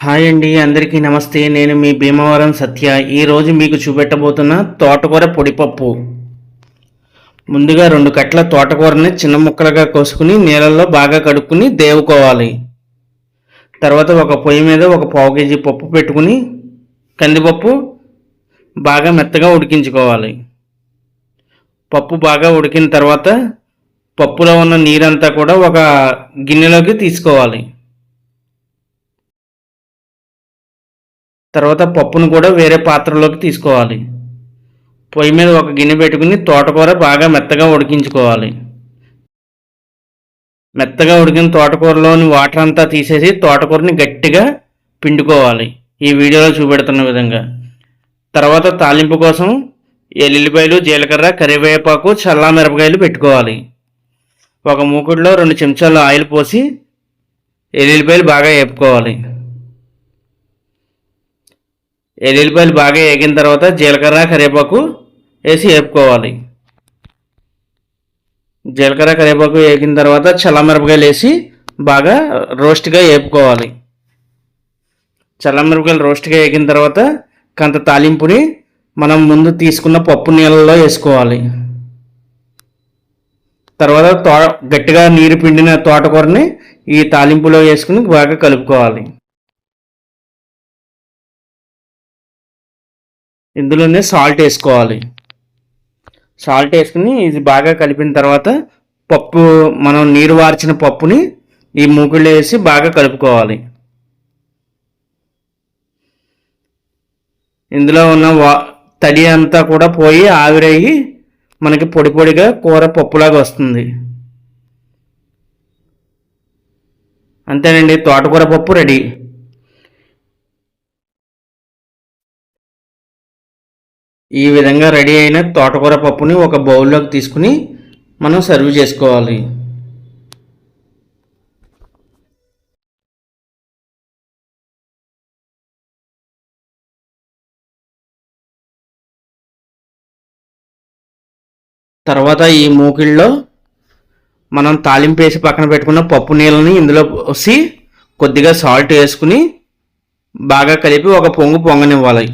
Hi అండి అందరికీ నమస్తే. నేను మీ భీమవరం సత్య. ఈరోజు మీకు చూపెట్టబోతున్న తోటకూర పొడిపప్పు. ముందుగా రెండు కట్ల తోటకూరని చిన్న ముక్కలుగా కోసుకుని నీళ్ళల్లో బాగా కడుక్కుని దేవుకోవాలి. తర్వాత ఒక పొయ్యి మీద ఒక పావు కేజీ పప్పు పెట్టుకుని కందిపప్పు బాగా మెత్తగా ఉడికించుకోవాలి. పప్పు బాగా ఉడికిన తర్వాత పప్పులో ఉన్న నీరంతా కూడా ఒక గిన్నెలోకి తీసుకోవాలి. తర్వాత పప్పును కూడా వేరే పాత్రలోకి తీసుకోవాలి. పొయ్యి మీద ఒక గిన్నె పెట్టుకుని తోటకూర బాగా మెత్తగా ఉడికించుకోవాలి. మెత్తగా ఉడికిన తోటకూరలోని వాటర్ అంతా తీసేసి తోటకూరని గట్టిగా పిండుకోవాలి. ఈ వీడియోలో చూపెడుతున్న విధంగా. తర్వాత తాలింపు కోసం ఎల్లుల్లిపాయలు జీలకర్ర కరివేపాకు చల్లా మిరపకాయలు పెట్టుకోవాలి. ఒక మూకుడులో రెండు చెంచాలు ఆయిల్ పోసి ఎల్లుల్లిపాయలు బాగా వేపుకోవాలి ఎల్లుల్లిపాయలు బాగా వేగిన తర్వాత జీలకర్ర కరివేపాకు వేసి వేపుకోవాలి జీలకర్ర కరివేపాకు వేగిన తర్వాత చల్లమిరపకాయలు వేసి బాగా రోస్ట్గా వేపుకోవాలి చల్లమిరపకాయలు రోస్ట్గా వేగిన తర్వాత కొంత తాలింపుని మనం ముందు తీసుకున్న పప్పు నీళ్ళలో వేసుకోవాలి. తర్వాత తో గట్టిగా నీరు పిండిన తోటకూరని ఈ తాలింపులో వేసుకుని బాగా కలుపుకోవాలి. ఇందులోనే సాల్ట్ వేసుకోవాలి. సాల్ట్ వేసుకుని ఇది బాగా కలిపిన తర్వాత పప్పు మనం నీరు వార్చిన పప్పుని ఈ మూకుళ్ళు వేసి బాగా కలుపుకోవాలి. ఇందులో ఉన్న వా తడి అంతా కూడా పోయి ఆవిరయ్యి మనకి పొడి పొడిగా కూర పప్పులాగా వస్తుంది. అంతేనండి తోటకూర పప్పు రెడీ. ఈ విధంగా రెడీ అయిన తోటకూర పప్పుని ఒక బౌల్లోకి తీసుకుని మనం సర్వ్ చేసుకోవాలి. తర్వాత ఈ మూకిళ్ళలో మనం తాలింపు వేసి పక్కన పెట్టుకున్న పప్పు నీళ్ళని ఇందులో పోసి కొద్దిగా సాల్ట్ వేసుకుని బాగా కలిపి ఒక పొంగు పొంగనివ్వాలి.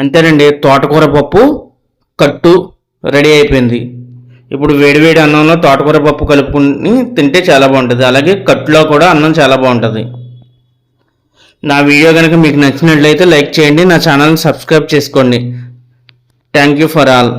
అంతేనండి తోటకూర పప్పు కట్టు రెడీ అయిపోయింది. ఇప్పుడు వేడివేడి అన్నంలో తోటకూర పప్పు కలుపుకుని తింటే చాలా బాగుంటుంది. అలాగే కట్టులో కూడా అన్నం చాలా బాగుంటుంది. నా వీడియో కనుక మీకు నచ్చినట్లయితే లైక్ చేయండి నా ఛానల్ని సబ్స్క్రైబ్ చేసుకోండి. Thank you for all.